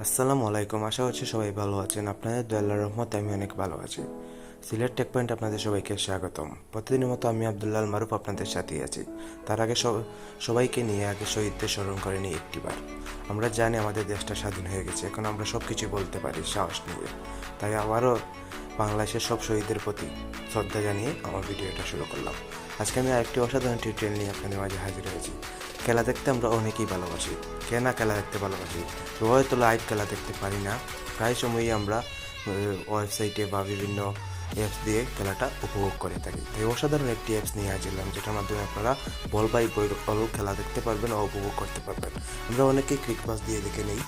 আসসালামু আলাইকুম, আশা করছি সবাই ভালো আছেন। আপনাদের দয়াল্লাহ রহমত আমি অনেক ভালো আছি। সিলেট টেক পয়েন্ট আপনাদের সবাইকে স্বাগতম। প্রতিদিনের মতো আমি আবদুল্লাল মারুফ আপনাদের সাথেই আছি। তার আগে সব- সবাইকে নিয়ে আগে শহীদদের স্মরণ করে নিই একটিবার। আমরা জানি আমাদের দেশটা স্বাধীন হয়ে গেছে। এখন আমরা সব কিছু বলতে পারি, সাহস নিয়ে। তাই আবারও বাংলাদেশের সব শহীদদের প্রতি শ্রদ্ধা জানিয়ে আমার ভিডিওটা শুরু করলাম। আজকে আমি আরেকটি অসাধারণ টিউটোরিয়াল নিয়ে আপনাদের মাঝে হাজির হয়েছি। খেলা দেখতে আমরা অনেকেই ভালোবাসি। কে না খেলা দেখতে ভালোবাসি? তো হয়তো লাইভ খেলা দেখতে পারি না। প্রায় সময়ই আমরা ওয়েবসাইটে বা বিভিন্ন অ্যাপস দিয়ে খেলাটা উপভোগ করে থাকি। তো এই অসাধারণ একটি অ্যাপস নিয়ে আসছিলাম যেটার মাধ্যমে আপনারা বল বাই বল খেলা দেখতে পারবেন উপভোগ করতে পারবেন। আমরা অনেকেই ক্রিক পাস দিয়ে দেখে নিই,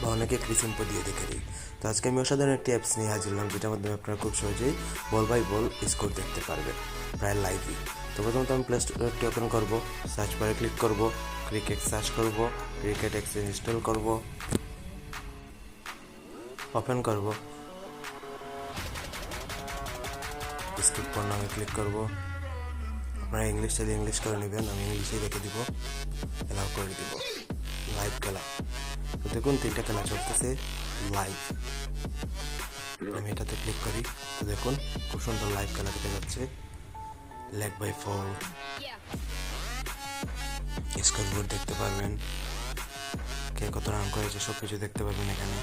বা অনেকে ক্রিসিম্পো দিয়ে দেখে নিই। তো আজকে আমি অসাধারণ একটি অ্যাপস নিয়ে হাজির যেটার মাধ্যমে আপনারা খুব সহজেই বল বাই বল স্কোর দেখতে পারবেন, প্রায় লাইভই তো প্রথমত আমি প্লে স্টোরটি ওপেন করব। সার্চ বারে ক্লিক করব। ক্রিকেট সার্চ করব। ক্রিকেট এক্স ইনস্টল করব। ওপেন করব। স্কিপ ফোন নামে ক্লিক করব। আপনারা ইংলিশ চাইলে ইংলিশ করে নেবেন। আমি ইংলিশেই রেখে দিব। অ্যালাউ করে দিব। লাইভ খেলা। তো দেখুন, তিনটা খেলা চলতেছে লাইভ আমি এটাতে ক্লিক করি। তো দেখুন, খুব সুন্দর লাইভ খেলা কেটে যাচ্ছে। Leg by four. স্কোরবোর্ড দেখতে পারবেন। কে কত রান করেছে সব কিছু দেখতে পারবেন এখানে।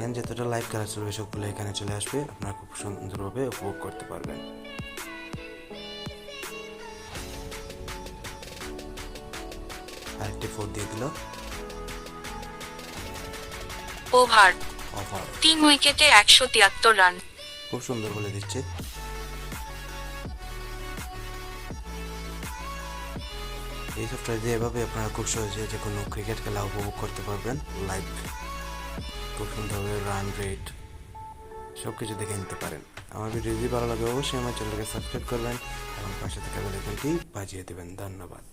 এখানে যতটা লাইভ খেলা চলবে সবগুলো এখানে চলে আসবে। আপনারা খুব সুন্দরভাবে উপভোগ করতে পারবেন। আরেকটি ফোর দিয়ে দিল। ওভার অফার তিন উইকেটে একশো তিয়াত্তর রান খুব সুন্দর বলে দিচ্ছে। এই সফটওয়্যার দিয়ে এভাবে আপনারা খুব সহজে যে কোনো ক্রিকেট খেলা উপভোগ করতে পারবেন লাইভ সুন্দরভাবে রান রেট সব কিছু দেখে নিতে পারেন। আমার ভিডিও যদি ভালো লাগে অবশ্যই আমার চ্যানেলকে সাবস্ক্রাইব করবেন এবং পাশে থাকা বেলাইকনটি বাজিয়ে দেবেন। ধন্যবাদ।